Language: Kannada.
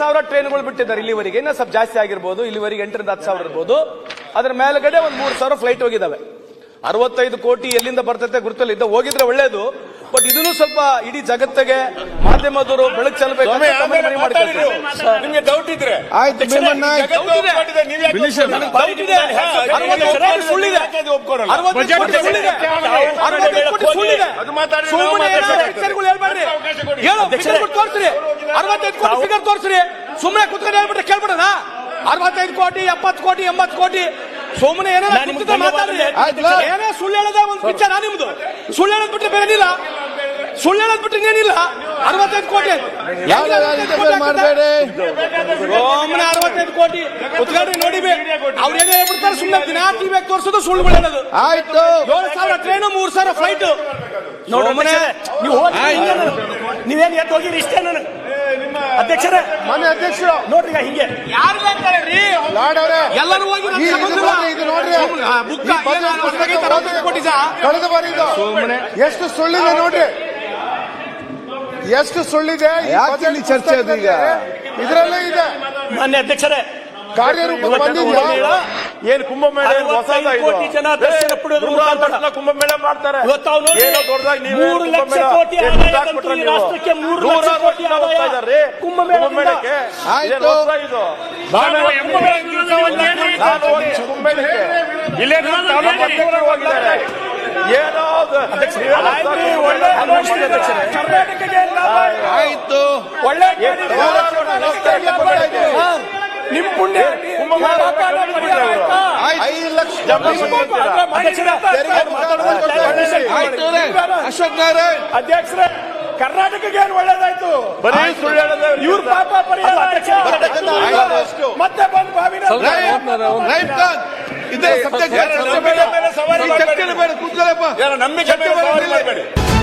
ಸಾವಿರ ಟ್ರೈನ್ಗಳು ಬಿಟ್ಟಿದ್ದಾರೆ ಇಲ್ಲಿವರೆಗೆ. ಇನ್ನೂ ಸ್ವಲ್ಪ ಜಾಸ್ತಿ ಆಗಿರ್ಬೋದು, ಇಲ್ಲಿವರೆಗೆ ಎಂಟರಿಂದ ಹತ್ತು ಸಾವಿರ ಇರ್ಬೋದು. ಅದ್ರ ಮೇಲ್ಗಡೆ ಒಂದು ಮೂರು ಸಾವಿರ ಫ್ಲೈಟ್ ಹೋಗಿದ್ದಾವೆ ಅರವತ್ತೈದು ಕೋಟಿ ಎಲ್ಲಿಂದ ಬರ್ತೈತೆ ಗುರುತಲ್ಲಿ ಇದ್ದ ಹೋಗಿದ್ರೆ ಒಳ್ಳೇದು. ಬಟ್ ಇದನ್ನು ಸ್ವಲ್ಪ ಇಡೀ ಜಗತ್ತಿಗೆ ಮಾಧ್ಯಮದವರು ಬೆಳಕು ಚೆಲ್ಲಬೇಕು. ನಿಮ್ಗೆ ಡೌಟ್ ಇದ್ರೆ. ಆಯ್ತು ಭೀಮಣ್ಣ ಸುಮ್ಮನೆ ತೋರ್ಸ್ರಿ. ಕುತ್ಕೊಂಡು ಹೇಳ್ಬಿಟ್ರೆ ಕೇಳ್ಬಿಡೋಣ ಅರವತ್ತೈದು ಕೋಟಿ ಎಪ್ಪತ್ತು ಕೋಟಿ ಎಂಬತ್ತು ಕೋಟಿ. ಸುಮ್ಮನೆ ಏನೋ ಕುತ್ಕೊಂಡು ಮಾತಾಡ್ರಿ. ಏನೇ ಏನೋ ಸುಳ್ಳು ಹೇಳದ ಒಂದು ಪಿಕ್ಚರ್ ನಿಮ್ದು. ಸುಳ್ಳು ಹೇಳದ್ ಬಿಟ್ಟು ಬೇರೆ ಏನಿಲ್ಲ ಸುಳ್ಳು ಹೇಳದ್ ಬಿಟ್ರೆ ಏನಿಲ್ಲ? ಅರವತ್ತೈದು ಕೋಟಿ. ಮಾಡಬೇಡಿ. ಅರವತ್ತೈದು ಕೋಟಿ. ಕುತ್ಕೊಂಡ್ರಿ ನೋಡಿ ಅವ್ರು ಏನೇ ಹೇಳ್ಬಿಡ್ತಾರೆ ಸುಮ್ಮನೆ ದಿನ ಟಿವಿ ತೋರಿಸೋದು ಸುಳ್ಳು ಹೇಳೋದು ಆಯ್ತು. ಏಳು ಸಾವಿರ ಟ್ರೈನು ಮೂರು ಸಾವಿರ ಫ್ಲೈಟ್ ನೋಡ್ರಿ ನೀವು ಹೋಗಿ ನೀವೇನ್ ಎದ್ದು ಹೋಗಿರಿ ಇಷ್ಟೇ ನನಗೆ ಅಧ್ಯಕ್ಷರೇ ಮನೆ ಅಧ್ಯಕ್ಷರು. ನೋಡ್ರಿ ಈಗ ಹಿಂಗೆ. ಯಾರು ಹೇಳ್ತಾರ್ರಿ ಎಲ್ಲರೂ ಹೋಗಿ ನೋಡ್ರಿ? ಕಳೆದ ಬಾರಿ ಇದು ಎಷ್ಟು ಸುಳ್ಳಿದೆ ನೋಡ್ರಿ. ಎಷ್ಟು ಸುಳ್ಳಿದೆ? ಈ ಯಾಕೆ ಚರ್ಚೆ ಅದು ಈಗ? ಇದರಲ್ಲೇ ಇದೆ. ಮಾನ್ಯ ಅಧ್ಯಕ್ಷರೇ ಕಾರ್ಯರೂಪ ಏನು ಬಂದಿದ್ಯಾ ಕುಂಭಮೇಳ ಏನ್? ಕೋಟಿ ಜನ ದರ್ಶನ ಪಡೆಯೋದ್ರ ಮುಖಾಂತರ. ಕುಂಭಮೇಳ ಮಾಡ್ತಾರೆ. ಇವತ್ತು ಅವನು ಮೂರು ಲಕ್ಷ ಕುಂಭಮೇಳ ಕೋಟಿ ಏನ್ ಆದಾಯ ಬಿಟ್ಟಾಕ್ಬಿಟ್ರೆ ಬಂತು ಈ ನೀವು? ರಾಷ್ಟ್ರಕ್ಕೆ ಮೂರು ಲಕ್ಷ ಕೋಟಿ ಆದಾಯ ಹೋಗ್ತಾ ಇದಾರ್ರಿ ಕುಂಭಮೇಳಕ್ಕೆ ಆಯ್ತು. ಇದೇನ್ ಹೊಸ ಇದು? ನಾನು ಹೋಗಿ ಕುಂಭಮೇಳಕ್ಕೆ. ಇಲ್ಲೇ ಹೋಗಿದ್ದಾರೆ ಏನೋ ಅದು ನೀವೆಲ್ಲ ಸಾಕು. ಕರ್ನಾಟಕಕ್ಕೆ ಆಯ್ತು. ಒಳ್ಳೆ. ನಿಮ್ ಪುಣ್ಯ? ಐದು ಲಕ್ಷ ಅಶೋಕ್ ನಾರಾಯಣ್ ಅಧ್ಯಕ್ಷರೇ ಕರ್ನಾಟಕಕ್ಕೆ ಏನ್ ಒಳ್ಳೇದಾಯ್ತು? ಬರೀ ಸುಳ್ಳು ಇವ್ರ ಪಾಪ ಪರಿಹಾರ. ಮತ್ತೆ ಬಂದು ಬಾವಿನ ಇದೇ ಸಬ್ಜೆಕ್ಟ್ ಚರ್ಚೆ ಬೇಡ ಕೂತ್ಕೊಳ್ಳಪ್ಪ. ನಂಬಿಕೆ